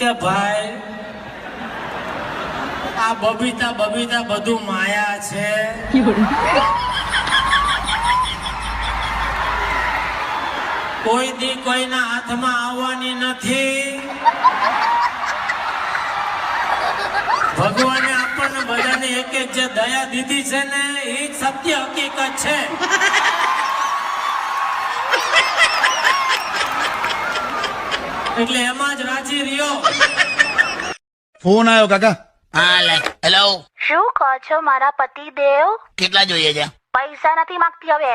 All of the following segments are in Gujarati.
કે ભાઈ, આ બબીતા બબીતા બધું માયા છે. કોઈ દી કોઈના હાથમાં આવવાની નથી. ભગવાને આપણને બધાને એક એક જે દયા દીધી છે ને, એ જ સત્ય હકીકત છે. એટલે એમાં રાજી રહ્યો ફોન આવ્યો કાકા. હા લે. હેલો શું કહો છો મારા પતિ દેવ? કેટલા જોઈએ છે? પૈસા નથી માંગતી હવે.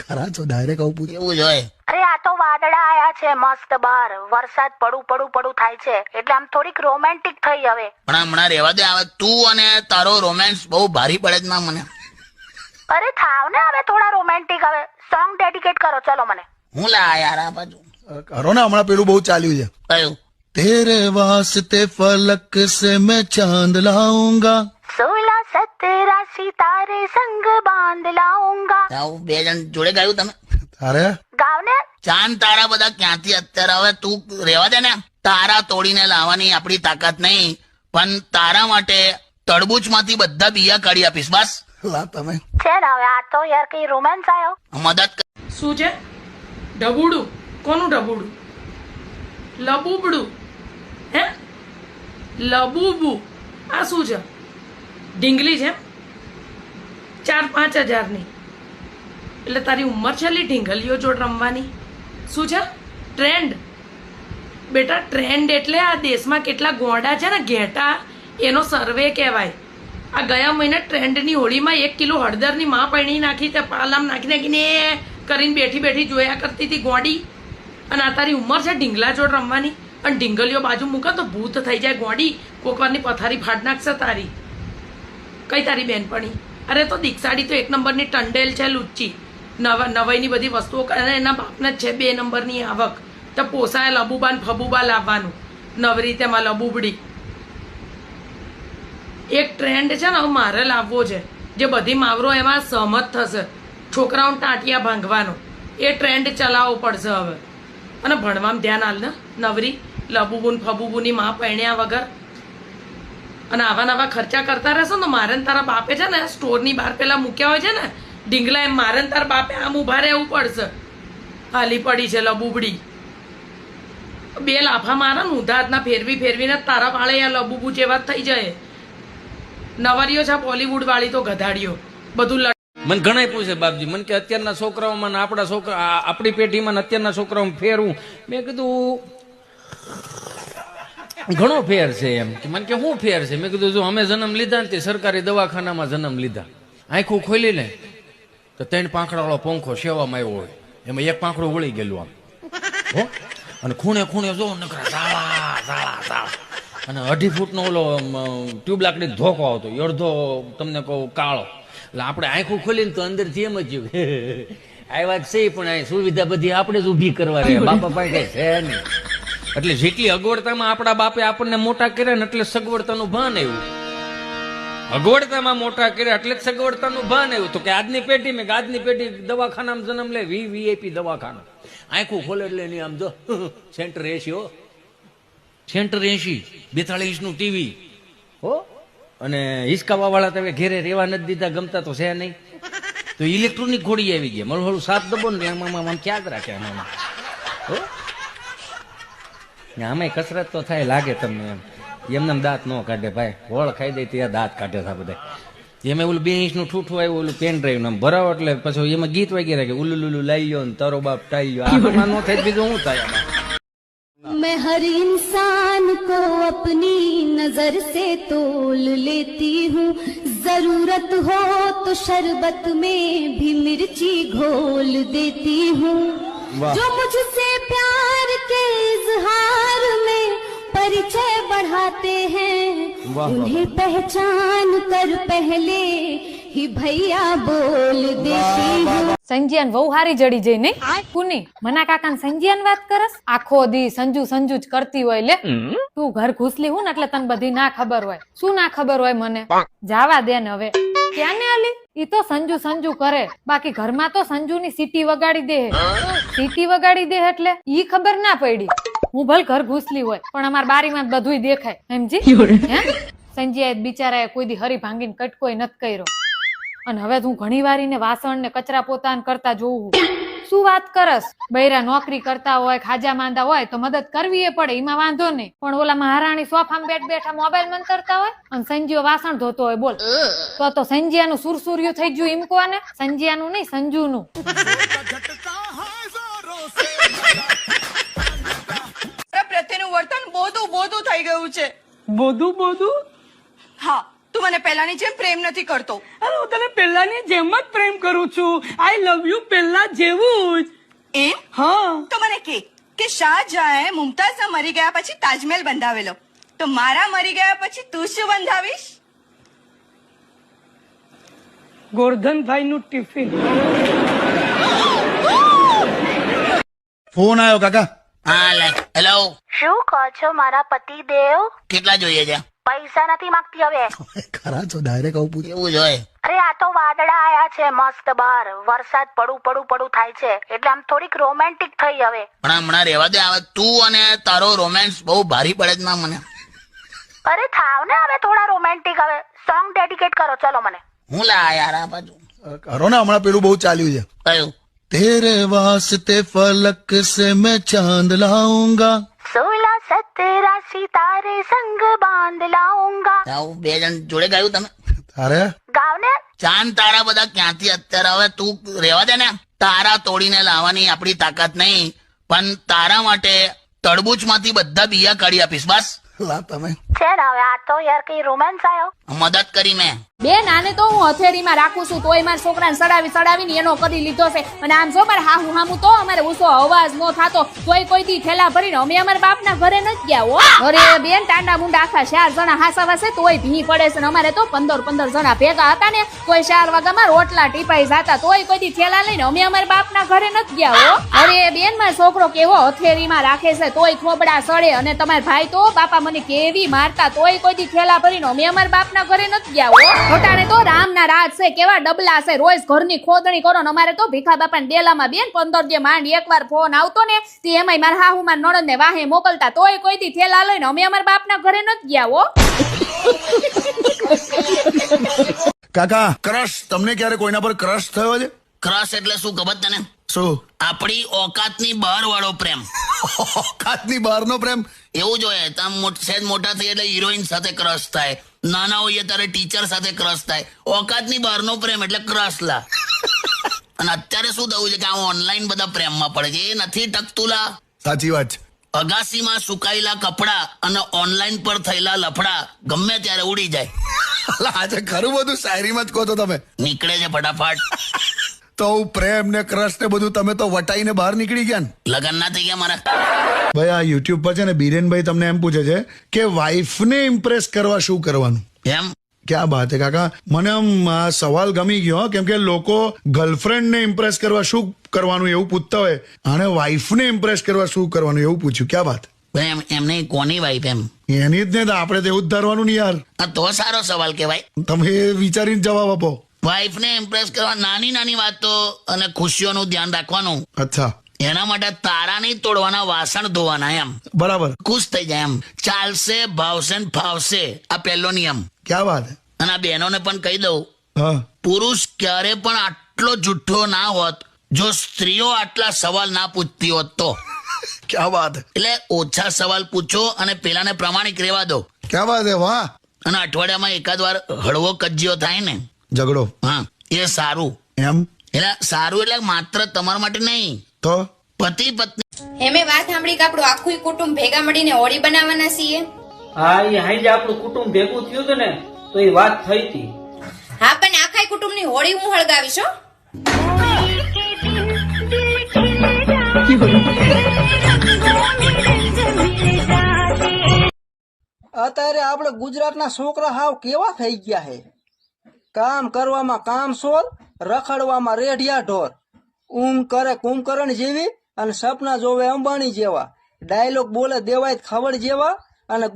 ખરા છો ડાયરેક્ટ આવું પૂછ્યું એવું જોઈએ અરે આ તો વાદળા આયા છે મસ્ત બહાર વરસાદ પડું પડું પડું થાય છે. એટલે આમ થોડીક રોમેન્ટિક થઈ હવે. પણ હમણાં રહેવા દે આવે તું અને તારો રોમેન્સ બહુ ભારી પડે છે ના મને. અરે થાવ ને હવે થોડા રોમેન્ટિક હવે. સોંગ ડેડિકેટ કરો ચલો મને. હું લા યાર આ બાજુ. કરો ને હમણાં પેલું બહુ ચાલ્યું છે. કયું? तेरे वास्ते फलक से मैं चांद लाऊंगा। સોલા સતરા સિતારે સંગ બાંધ લાઉંga આવું બે જણ જોડે ગાયું તમે તારે ગાવ ને ચાંદ તારા બધા ક્યાંથી અત્યારે હવે તું તારા તોડીને લાવવાની આપણી તાકાત નહીં પણ તારા માટે તડબૂચમાંથી બધા બિયા કાઢી આપીશ બસ લા તમે છે ને હવે આ તો યાર કઈ રોમાન્સ આવ્યો મદદ શું છે? ઢબુડું કોનું ઢબુડું લબુબડું? હે? લબુબુ. આ શું છે? ઢીંગલી છે ચાર પાંચ હજારની. એટલે તારી ઉંમર છે લી ઢીંગલીઓ જોડ રમવાની. શું છે? ટ્રેન્ડ. બેટા, ટ્રેન્ડ એટલે આ દેશમાં કેટલા ગોંડા છે ને ઘેટા, એનો સર્વે કહેવાય. આ ગયા મહિને ટ્રેન્ડની હોળીમાં એક કિલો હળદરની માં પૈણી નાખી તે પાલામ નાખી નાખીને કરીને બેઠી બેઠી જોયા કરતી હતી ગોડી. અને આ તારી ઉંમર છે ઢીંગલા જોડ રમવાની. અને ઢીંગલીઓ બાજુ મૂકે તો ભૂત થઈ જાય ગોડી. કોકવારની પથારી ફાડ નાખશે તારી. કઈ તારી બેનપણી? અરે તો દીક્ષાડી તો એક નંબરની ટંડેલ છે લુચ્ચી. નવા નવાઈની બધી વસ્તુઓ અને એના બાપને જ છે બે નંબરની આવક. તો પોસાય લબુબા ને ફબુબા લાવવાનું. નવરી તેમાં લબુબડી. એક ટ્રેન્ડ છે ને, હવે મારે લાવવો છે. જે બધી માવરો એમાં સહમત થશે. છોકરાઓને ટાંટિયા ભાંગવાનો. એ ટ્રેન્ડ ચલાવવો પડશે હવે. અને ભણવામાં ધ્યાન હાલ ને. નવરી, લબુબુન, ફબુબુની માં પરણ્યા વગર. અને આવા નવા ખર્ચા કરતા રહેશો ને મારે તારા બાપે છે ને સ્ટોરની બહાર પેલા મૂક્યા હોય છે ને, ઢીંગલા એમ મારે તારા બાપે આમ ઊભા રહેવું પડશે. હાલી પડી છે લબુબડી. બે લાફા મારે ને ઉધાતના ફેરવી ફેરવીને તારા વાળે આ લબુબુ જેવા થઈ જાય. નવરીઓ છે બોલીવુડ વાળી તો ગધાડીઓ. બધું મને ઘણા પૂછે, બાપજી, મને કે અત્યારના છોકરાઓમાં ને આપણા છોકરા આપણી પેઢીમાં અત્યારના છોકરાઓમાં ફેરવું મેં કીધું, ઘણો ફેર છે એમ. કે મને કે શું ફેર છે? મેં કીધું, જો અમે જન્મ લીધા ને તે સરકારી દવાખાનામાં જન્મ લીધા. આંખું ખોલી ને તો ત્રણ પાંખડાવાળો પંખો સેવામાં આવ્યો હોય. એમાં એક પાંખડું વળી ગયેલું આમ. હો? અને ખૂણે ખૂણે જો નકરા ઝાળા ઝાળા ઝાળા અને અઢી ફૂટનો ઓલો ટ્યુબ લાકડી ધોકો આવતો. અડધો તમને કહું, કાળો. એટલે આપણે આંખું ખોલીને તો અંદરથી એમ જ થયું આ વાત છે પણ આ સુવિધા બધી આપણે જ ઊભી કરવા રહે બાપા પાસે કઈ છે નહીં. એટલે જેટલી અગવડતામાં આપણા બાપે આપણને મોટા કર્યા ને એટલે સગવડતાનું ભાન આવ્યું. અગવડતામાં મોટા કર્યા એટલે જ સગવડતાનું ભાન આવ્યું. તો કે આજની પેઢી મેં આજની પેઢી દવાખાનામાં જન્મ લે વી વીઆઈપી દવાખાનું. આંખું ખોલે એટલે એની આમ જો સેન્ટર એસી હો. સેન્ટર એસી બેતાળીસનું ટીવી. હો? અને હિસકાવાવાળા તમે ઘેરે રેવા નથી દીધા, ગમતા તો છે નહીં. તો ઇલેક્ટ્રોનિક ઘોડી આવી ગઈ મારું હળું સાત દબો ને આમાં, આમ ક્યાં રાખે આમાં ને આમાંય કસરત તો થાય, લાગે તમને એમ. એમને દાંત ન કાઢે ભાઈ. હોળ ખાઈ દે ત્યાં દાંત કાઢે થા બધા. એમ ઓલું બે ઇંચનું ઠૂઠું આવ્યું, ઓલું પેન ડ્રાઈવ નામ ભરાવો એટલે પછી એમાં ગીત વાગી રાખે. ઉલ્લુ લુલુ લઈ ગયો ને તારો બાપ ટાઈ ગયો આમાં ન થાય, બીજું શું થાય આમાં? મેં હર ઇન્સાન કો અપની नज़र से तोल लेती हूँ। ज़रूरत हो तो शरबत में भी मिर्ची घोल देती हूँ। जो मुझसे प्यार के इजहार में परिचय बढ़ाते हैं उन्हें पहचान कर पहले ही भैया बोल देती हूँ સંજ્યાન બહુ હારી જડી જઈ નહીં કુની મના કાકા ને સંજ્યાન વાત કરસ આખો દી સંજુ સંજુ જ કરતી હોય લે તું ઘર ઘૂસલી હું ને એટલે તને બધી ના ખબર હોય શું ના ખબર હોય મને જાવા દે ને હવે ક્યાં ને આલી ઈ તો સંજુ સંજુ કરે બાકી ઘરમાં તો સંજુ ની સીટી વગાડી દે સીટી વગાડી દે એટલે ઈ ખબર ના પડી હું ભલે ઘર ઘૂસલી હોય પણ અમાર બારીમાં બધું બધુંય દેખાય. સમજી હે? સંજય બિચારાએ કોઈ દી હરી ભાંગીને કટકોય નત કર્યો. અને હવે હું ઘણી વાર એને વાસણ ને કચરા પોતાન કરતા જોવું શું વાત કરસ? બૈરા નોકરી કરતા હોય ખાજા માંદા હોય તો મદદ કરવી એ પડે એમાં વાંધો નહીં. પણ ઓલા મહારાણી સોફામાં બેઠ બેઠા મોબાઈલ મંતરતા હોય અને સંજીઓ વાસણ ધોતો હોય બોલ. તો તો સંજ્યાનું સુરસુર્યું થઈ ગયું એમ કોને સંજ્યાનું નહીં સંજુનું તારા પ્રત્યેનું વર્તન બોધું બોધું થઈ ગયું છે. બોધું બોધું? હા તું મને પહેલાની જેમ પ્રેમ નથી કરતો. અરે હું તને પહેલાની જેમ જ પ્રેમ કરું છું. આઈ લવ યુ પહેલા જેવું જ. એમ? હા. તો મને કે કે શાહજહાએ મુમતાઝના મરી ગયા પછી તાજમહેલ બંધાવેલો. તો મારા મરી ગયા પછી તું શું બંધાવીશ? ગોરધનભાઈ નું ટિફિન. ફોન આવ્યો કાકા. હા લે. હેલો શું કહો છો મારા પતિ દેવ? કેટલા જોઈએ છે? પૈસા નથી માંગતી હવે. ખરા છો ડાયરેક્ટ આવું પૂછે. એવું જોઈએ અરે આ તો વાદળા આયા છે મસ્ત બહાર. વરસાદ પડું પડું પડું થાય છે. એટલે આમ થોડીક રોમેન્ટિક થઈ હવે. પણ હમણાં રહેવા દે હવે તું અને તારો રોમેન્સ બહુ ભારી પડે જ ના મને. અરે થાવ ને હવે થોડા રોમેન્ટિક હવે. સોંગ ડેડિકેટ કરો ચલો મને. હું લા યાર આ બાજુ. કરો ને હમણાં પેલું બહુ ચાલ્યું છે. કયું? तेरे वास्ते फलक से मैं चांद लाऊंगा सोलह सत्रह सितारे संग बांध लाऊंगा આવું બે જણ જોડે ગાયું તમે તારે ગાવ ને ચાંદ તારા બધા ક્યાંથી અત્યારે હવે તું રહેવા દે ને તારા તોડીને લાવવાની આપણી તાકાત નહીં પણ તારા માટે તડબૂચમાંથી બધા બિયા કાઢી આપીશ બસ લા તમે છે ને હવે આ તો યાર કઈ રોમેન્સ આવ્યો મદદ કરી મેં. બેન આને તો હું હથેળીમાં રાખું છું તોય મારા છોકરાને સડાવી સડાવીને એનો કરી લીધો છે. અને આમ જો મારે હાહુ હામુ તો અમારે ઉસો અવાજ નો થાતો. તોય કોઈ દી થેલા ભરીને અમે અમારા બાપના ઘરે નથી ગયા હો. અરે બેન ટાંડા મુંડા આખા ચાર જણા હાસા વાસે તોય ભીની પડે છે. ને અમારે તો પંદર પંદર જણા ભેગા હતા ને તોય ચાર વાગામાં રોટલા ટીપાઈ જાતા. તોય કોઈ દી થેલા લઈને અમે અમારા બાપના ઘરે નથી ગયા હો. અરે બેન મારો છોકરો કેવો હથેળીમાં રાખે છે તોય ખોબડા સડે. અને તમારા ભાઈ તો બાપા મને કેવી મારતા તોય કોઈ દી થેલા ભરીને અમે અમારા બાપના ઘરે નથી ગયા હો. ખોટાણે તો રામના રાજ છે કેવા ડબલા છે રોજ ઘરની ખોદણી કરો ને અમારે તો ભીખા બાપાના ડેલામાં બેન પંદર જે માંડ એકવાર ફોન આવતો ને તે એમાંય મારા હાહુ માર નણંદ ને વાહે મોકલતા તોય કોઈ દી થેલા લઈને અમે અમારા બાપના ઘરે નથી ગયા હો. કાકા ક્રશ તમને ક્યારે કોઈના પર ક્રશ થયો છે? ક્રશ એટલે શું ખબર તને? શું? આપણી ઓકાતની બહાર વાળો પ્રેમ. ઓકાતની બહારનો પ્રેમ? એવું જોઈએ તમ સહેજ મોટા થઈ એટલે હિરોઈન સાથે ક્રશ થાય. નાના હોઈએ ત્યારે ટીચર સાથે ક્રશ થાય. ઓકાતની બહારનો પ્રેમ એટલે ક્રશ લા અને અત્યારે શું થયું છે કે આ ઓનલાઈન બધા પ્રેમમાં પડે છે? એ નથી ટકતું લા સાચી વાત અગાસીમાં સુકાયેલા કપડા અને ઓનલાઈન પર થયેલા લફડા ગમે ત્યારે ઉડી જાય. આજે ખરું બધું શાયરીમાં જ કહો તો તમે. નીકળે છે ફટાફટ. તો પ્રેમ ને ક્રશ ને બધું તમે તો વટાઈને બહાર નીકળી ગયા ને. લગન ના થઈ ગયા મારા. ભાઈ આ યુટ્યુબ પર છે ને બીરેનભાઈ તમને એમ પૂછે છે કે વાઈફને ઇમ્પ્રેસ કરવા શું કરવાનું? એમ? ક્યાં બાત હે કાકા? મને આમ આ સવાલ ગમી ગયો કેમ કે લોકો ગર્લફ્રેન્ડને ઇમ્પ્રેસ કરવા શું કરવાનું એવું પૂછતા હોય. અને વાઈફને ઇમ્પ્રેસ કરવા શું કરવાનું એવું પૂછ્યું. ક્યાં વાત? એમ એમને કોની વાઈફ એમ? એની જ ને આપણે તો એવું જ ધારવાનું નહીં યાર. આ તો સારો સવાલ કહેવાય. તમે વિચારીને જવાબ આપો. વાઈફને ઇમ્પ્રેસ કરવા નાની નાની વાતો અને ખુશીઓનું ધ્યાન રાખવાનું. અચ્છા. એના માટે તારા નહીં તોડવાના વાસણ ધોવાના એમ. બરાબર. ખુશ થઈ જાય એમ. ચાલશે ભાવશે ને ફાવશે આ પહેલો નિયમ. ક્યાં વાત? અને આ બહેનોને પણ કહી દઉં. પુરુષ ક્યારે પણ આટલો જુઠ્ઠો ના હોત જો સ્ત્રીઓ આટલા સવાલ ના પૂછતી હોત તો. ક્યાં વાત? એટલે ઓછા સવાલ પૂછો અને પેલાને પ્રમાણિક રહેવા દો. ક્યાં વાત હે? વાહ. અને અઠવાડિયામાં એકાદ વાર હળવો કજ્જીઓ થાય ને. ઝઘડો. હા એ સારું. એમ? એટલે સારું એટલે માત્ર તમારા માટે નહીં. તો? પતિ પત્ની. હેમે વાત સાંભળી કે આપણું આખું કુટુંબ ભેગા મળીને હોળી બનાવવાના છીએ? હા એ હાઈ આપણું કુટુંબ ભેગું થયું હતું ને તો એ વાત થઈ હતી. હા પણ આખા કુટુંબની હોળી હું હળગાવીશ હો. અત્યારે આપણે ગુજરાતના છોકરા હાવ કેવા થઈ ગયા છે. કામ કરવામાં કામ સોલ, રખડવામાં રેઢિયા ઢોર. ઊંઘ કરે કુંભકરણ જેવી અને સપના જોવે અંબાણી જેવા. ડાયલોગ બોલે દેવાય ખબર જેવા અને